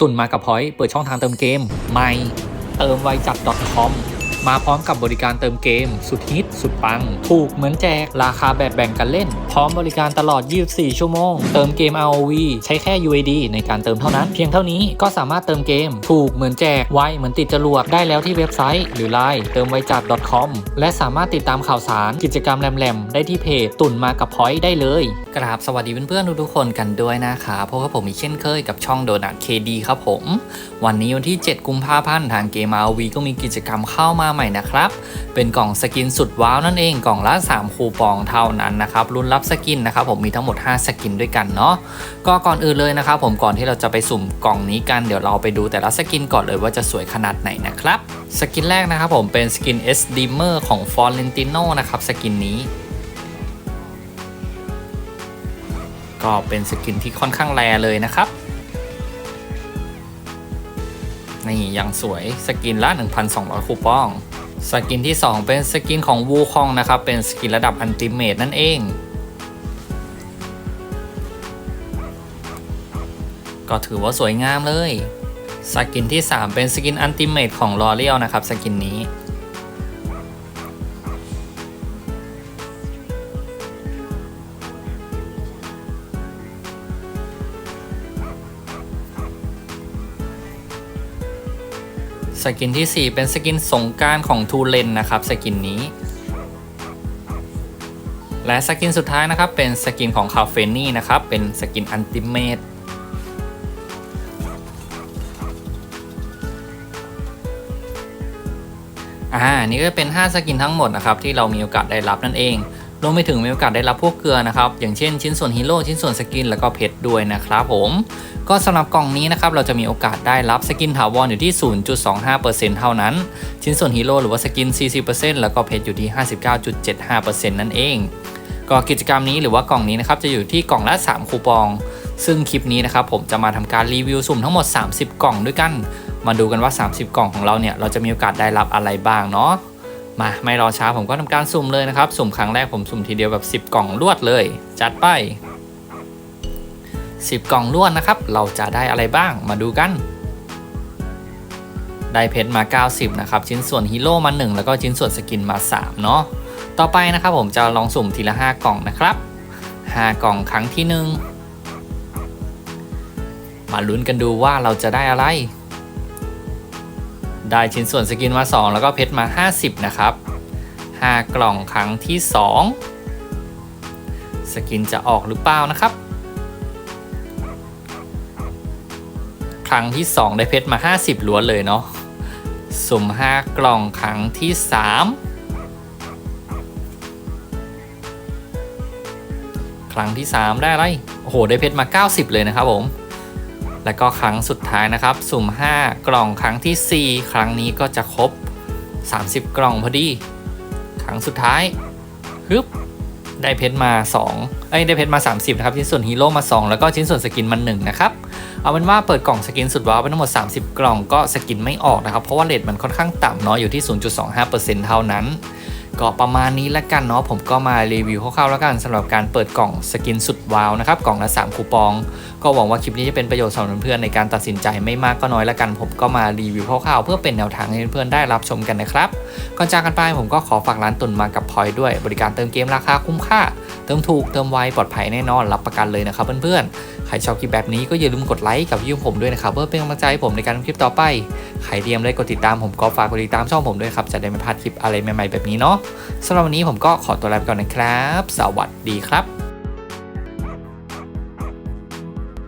ตุนมากับพอยเปิดช่องทางเติมเกม ไม่เติมไวจัด .com มาพร้อมกับบริการเติมเกม สุดฮิต สุดปัง ถูกเหมือนแจก ราคาแบบแบ่งกันเล่น พร้อมบริการตลอด 24 ชั่วโมง เติมเกม ROV ใช้แค่ UAD ในการเติมเท่านั้น เพียงเท่านี้ก็สามารถเติมเกม ถูกเหมือนแจก ไวเหมือนติดจรวด ได้แล้วที่เว็บไซต์ หรือ Line เติมไวจัด .com และสามารถติดตามข่าวสาร กิจกรรมแหลมๆ ได้ที่เพจตุนมากับพอยต์ได้เลย กราบสวัสดีเพื่อนๆทุกๆคนกันด้วยนะคะเพราะว่าผมมีเช่นเคยกับช่องโดนัทเคดีครับผม วันนี้วันที่ 7 กุมภาพันธ์ทางเกม RV ก็มีกิจกรรมเข้ามาใหม่นะครับ เป็นกล่องสกินสุดว้าวนั่นเองกล่องละ 3 คูปองเท่านั้นนะครับรุ่นรับสกินนะครับผมมีทั้งหมด 5 สกินด้วยกันเนาะก็ก่อนอื่นเลยนะครับผมก่อนที่เราจะไปสุ่มกล่องนี้กันเดี๋ยวเราไปดูแต่ละสกินก่อนเลยว่าจะสวยขนาดไหนนะครับสกินแรกนะครับผมเป็นสกิน S d i m m e r ของ f o r e n t i n o นะครับสกินนี้ก็เป็นสกินที่ค่อนข้างแรเลยนะครับ นี่ยังสวยสกินละ 1,200 คูปอง สกินที่ 2 เป็นสกินของวูคองนะครับ เป็นสกินระดับอันติเมตนั่นเอง ก็ถือว่าสวยงามเลย สกินที่ 3 เป็นสกินอันติเมตของลอเรียลนะครับ สกินนี้ สกินที่ 4 เป็นสกินสงการของทูเลนนะครับสกินนี้ และสกินสุดท้ายนะครับเป็นสกินของคาเฟนี่นะครับเป็นสกินอันติเมตอ่านี่ก็เป็น 5 สกินทั้งหมดนะครับที่เรามีโอกาสได้รับนั่นเอง วมไปถึงมีโอกาสได้รับพวกเกลือนะครับ อย่างเช่นชิ้นส่วนฮีโร่ชิ้นส่วนสกินแล้วก็เพชรด้วยนะครับผม ก็สำหรับกล่องนี้นะครับเราจะมีโอกาสได้รับสกินถาวรอยู่ที่ 0.25%เท่านั้น ชิ้นส่วนฮีโร่หรือว่าสกิน 40%แล้วก็เพชรอยู่ที่ 59.75%นั่นเองก็กิจกรรมนี้หรือว่ากล่องนี้นะครับจะอยู่ที่กล่องละ 3 คูปอง ซึ่งคลิปนี้นะครับผมจะมาทำการรีวิวสุ่มทั้งหมด 30 กล่องด้วยกัน มาดูกันว่า 30 กล่องของเราเนี่ยเราจะมีโอกาสได้รับอะไรบ้างเนาะ มาไม่รอช้าผมก็ทำการสุ่มเลยนะครับ สุ่มครั้งแรกผมสุ่มทีเดียวแบบ 10 กล่องรวดเลย จัดไป 10 กล่องรวดนะครับ เราจะได้อะไรบ้างมาดูกัน ได้เพชรมา 90 นะครับ ชิ้นส่วนฮีโร่มา 1 แล้วก็ชิ้นส่วนสกินมา 3 เนาะต่อไปนะครับผมจะลองสุ่มทีละ 5 กล่องนะครับ 5 กล่องครั้งที่ 1 มาลุ้นกันดูว่าเราจะได้อะไร ได้ชิ้นส่วนสกินมา 2 แล้วก็เพชรมา 50 นะครับ 5 กล่องครั้งที่ 2 สกินจะออกหรือเปล่านะครับ ครั้งที่ 2 ได้เพชรมา 50ล้วนเลยเนาะสุ่ม 5 กล่องครั้งที่ 3 ครั้งที่ 3 ได้อะไร โอ้โห ได้เพชรมา 90 เลยนะครับผม แล้วก็ครั้งสุดท้ายนะครับ สุ่ม 5 กล่องครั้งที่ 4 ครั้งนี้ก็จะครบ 30 กล่องพอดี ครั้งสุดท้ายฮึบได้เพชรมา 2 เอ้ยได้เพชรมา 30 นะครับ ชิ้นส่วนฮีโร่มา 2 แล้วก็ชิ้นส่วนสกินมา1นะครับ เอาเป็นว่าเปิดกล่องสกินสุดว้าวไปทั้งหมด 30 กล่องก็สกินไม่ออกนะครับ เพราะว่าเรทมันค่อนข้างต่ำเนาะอยู่ที่ 0.25%เท่านั้น ก็ประมาณนี้ละกันเนาะผมก็มารีวิวคร่าวๆแล้วกันสำหรับการเปิดกล่องสกินสุดว้าวนะครับกล่องละ3คูปอง ก็หวังว่าคลิปนี้จะเป็นประโยชน์สำหรับเพื่อนๆในการตัดสินใจไม่มากก็น้อยละกัน ผมก็มารีวิวคร่าวๆเพื่อเป็นแนวทางให้เพื่อนๆได้รับชมกันนะครับก่อนจากกันไปผมก็ขอฝากร้านตุนมากับพอยด้วย บริการเติมเกมราคาคุ้มค่า เติมถูกเติมไวปลอดภัยแน่นอนรับประกันเลยนะครับเพื่อนๆใครชอบคลิปแบบนี้ก็อย่าลืมกดไลค์กับยุ่งผมด้วยนะครับเพื่อเป็นกำลังใจให้ผมในการทำคลิปต่อไปใครที่ยังไม่ได้กดติดตามผมก็ฝากกดติดตามช่องผมด้วยครับจะได้ไม่พลาดคลิปอะไรใหม่ๆแบบนี้เนาะสำหรับวันนี้ผมก็ขอตัวลาไปก่อนนะครับ สวัสดีครับ